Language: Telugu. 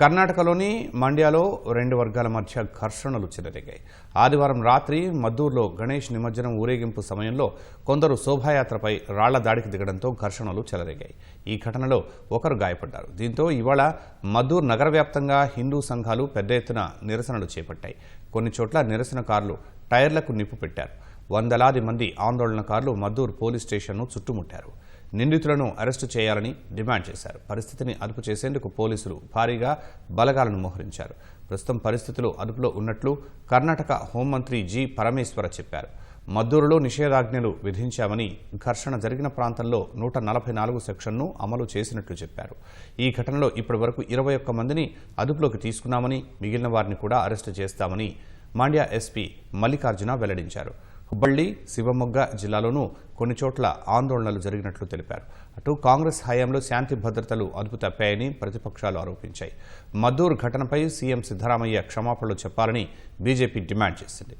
కర్ణాటకలోని మండ్యాలో రెండు వర్గాల మధ్య ఘర్షణలు చెలరేగాయి. ఆదివారం రాత్రి మద్దూరులో గణేష్ నిమజ్జనం ఊరేగింపు సమయంలో కొందరు శోభాయాత్రపై రాళ్ళ దాడికి దిగడంతో ఘర్షణలు చెలరేగాయి. ఈ ఘటనలో ఒకరు గాయపడ్డారు. దీంతో ఇవాళ మద్దూరు నగర వ్యాప్తంగా హిందూ సంఘాలు పెద్ద ఎత్తున నిరసనలు చేపట్టాయి. కొన్ని చోట్ల నిరసనకారులు టైర్లకు నిప్పు పెట్టారు. వందలాది మంది ఆందోళనకారులు మద్దూరు పోలీస్ స్టేషన్ను చుట్టుముట్టారు. నిందితులను అరెస్టు చేయాలని డిమాండ్ చేశారు. పరిస్థితిని అదుపు చేసేందుకు పోలీసులు భారీగా బలగాలను మోహరించారు. ప్రస్తుతం పరిస్థితులు అదుపులో ఉన్నట్లు కర్ణాటక హోంమంత్రి జి. పరమేశ్వర చెప్పారు. మద్దూరులో నిషేధాజ్ఞలు విధించామని ఘర్షణ జరిగిన ప్రాంతంలో నూట నలభై నాలుగు సెక్షన్ను అమలు చేసినట్లు చెప్పారు. ఈ ఘటనలో ఇప్పటి వరకు ఇరవై ఒక్క మందిని అదుపులోకి తీసుకున్నామని మిగిలిన వారిని కూడా అరెస్టు చేస్తామని మాండ్యా ఎస్పీ మల్లికార్జున వెల్లడించారు. హుబ్బళ్ళి శివమొగ్గ జిల్లాలోనూ కొన్ని చోట్ల ఆందోళనలు జరిగినట్లు తెలిపారు. అటు కాంగ్రెస్ హయాంలో శాంతి భద్రతలు అదుపు తప్పాయని ప్రతిపక్షాలు ఆరోపించాయి. మద్దూర్ ఘటనపై సీఎం సిద్దరామయ్య క్షమాపణలు చెప్పాలని బీజేపీ డిమాండ్ చేసింది.